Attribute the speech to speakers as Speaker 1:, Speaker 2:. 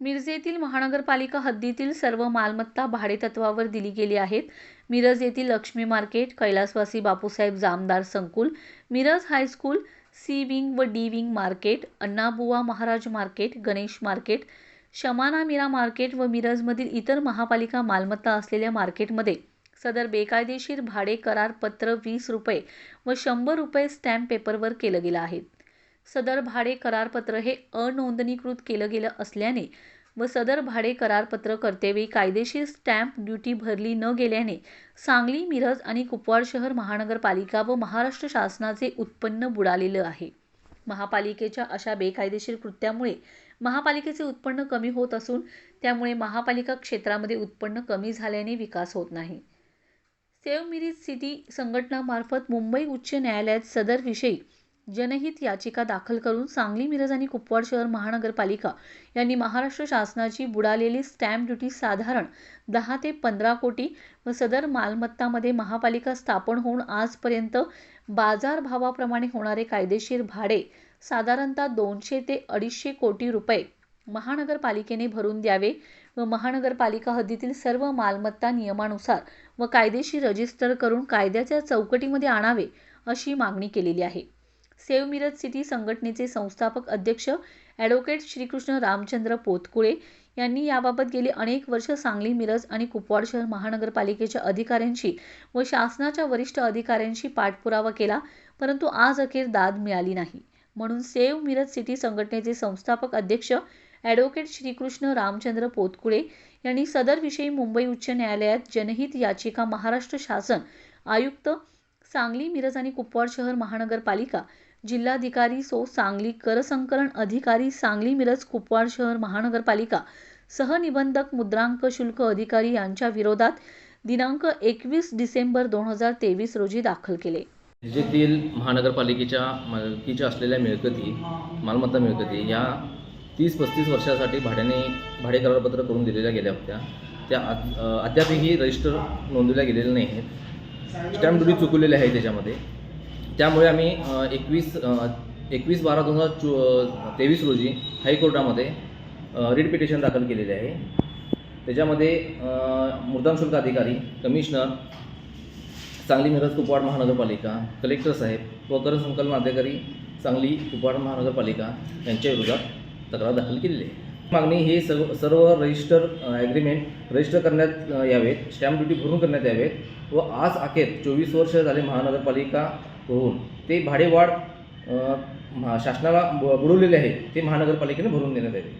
Speaker 1: मिरज महानगरपालिका हद्दीतील सर्व मालमत्ता भाडेतत्वावर दिली गेली आहेत. मिरज येथील लक्ष्मी मार्केट कैलासवासी बापूसाहेब जामदार संकुल Miraj high school C wing व D wing market Annabuwa Maharaj market Ganesh market Shamana Meera market व मिरजमधील इतर महापालिका मालमत्ता असलेल्या मार्केटमध्ये सदर बेकायदेशीर भाडे करार पत्र वीस रुपये व शंभर रुपये स्टॅम्प पेपरवर केलं गेलं आहे. सदर भाडे करारपत्र हे अनोंदणीकृत केलं गेलं असल्याने व सदर भाडे करारपत्र कर्तेवेळी कायदेशीर स्टॅम्प ड्युटी भरली न गेल्याने सांगली मिरज आणि कुपवाड शहर महानगरपालिका व महाराष्ट्र शासनाचे उत्पन्न बुडालेलं आहे. महापालिकेच्या अशा बेकायदेशीर कृत्यामुळे महापालिकेचे उत्पन्न कमी होत असून त्यामुळे महापालिका क्षेत्रामध्ये उत्पन्न कमी झाल्याने विकास होत नाही. सेव्ह मिरीज सिटी संघटनामार्फत मुंबई उच्च न्यायालयात सदरविषयी जनहित याचिका दाखल करून सांगली मिरज आणि कुपवाड शहर महानगरपालिका यांनी महाराष्ट्र शासनाची बुडालेली स्टॅम्प ड्युटी साधारण दहा ते पंधरा कोटी व सदर मालमत्तामध्ये महापालिका स्थापन होऊन आजपर्यंत बाजारभावाप्रमाणे होणारे कायदेशीर भाडे साधारणतः दोनशे ते अडीचशे कोटी रुपये महानगरपालिकेने भरून द्यावे व महानगरपालिका हद्दीतील सर्व मालमत्ता नियमानुसार व कायदेशीर रजिस्टर करून कायद्याच्या चौकटीमध्ये आणावे अशी मागणी केलेली आहे. सेव्ह मिरज सिटी संघटनेचे संस्थापक अध्यक्ष ॲडव्होकेट श्रीकृष्ण रामचंद्र पोतकुळे यांनी याबाबत गेली अनेक वर्ष सांगली मिरज आणि कुपवाड शहर महानगरपालिकेच्या अधिकाऱ्यांशी व शासनाच्या वरिष्ठ अधिकाऱ्यांशी पाठपुरावा केला परंतु आज अखेर दाद मिळाली नाही. म्हणून सेव्ह मिरज सिटी संघटनेचे संस्थापक अध्यक्ष ॲडव्होकेट श्रीकृष्ण रामचंद्र पोतकुळे यांनी सदरविषयी मुंबई उच्च न्यायालयात जनहित याचिका महाराष्ट्र शासन आयुक्त सांगली मिरज आणि कुपवाड शहर महानगरपालिका जिल्हाधिकारी सो सांगली करसंकलन अधिकारी सांगली मिरज कुपवाड शहर महानगरपालिका सहनिबंधक मुद्रांक शुल्क अधिकारी यांच्या विरोधात दिनांक एकवीस डिसेंबर दोन हजार तेवीस रोजी दाखल केले.
Speaker 2: जिल्ह्यातील महानगरपालिकेच्या मालकीच्या असलेल्या मिळकती मालमत्ता मिळकती या तीस पस्तीस वर्षासाठी भाड्याने भाडे करारपत्र करून दिलेल्या गेल्या होत्या. त्या अद्यापही रजिस्टर नोंदवल्या गेलेल्या नाही आहेत स्टॅम्प ड्युटी चुकवलेली आहे त्याच्यामध्ये. त्यामुळे आम्ही एकवीस एकवीस बारा दोन हजार चो तेवीस रोजी हायकोर्टामध्ये रिट पिटिशन दाखल केलेले आहे. त्याच्यामध्ये अ, शुल्क अधिकारी कमिशनर सांगली मिरज कुपवाड महानगरपालिका कलेक्टर साहेब व कर संकलन अधिकारी सांगली कुपवाड महानगरपालिका यांच्या विरोधात तक्रार दाखल केलेली आहे. मागणी हे सर्व सर्व रजिस्टर ॲग्रीमेंट रजिस्टर करण्यात यावेत स्टॅम्प ड्युटी भरून करण्यात यावेत व आज अखेर चोवीस वर्ष झाले महानगरपालिका होऊन ते भाडेवाढ महा- शासनाला ब- बुडवलेले आहे ते महानगरपालिकेने भरून देण्यात यावे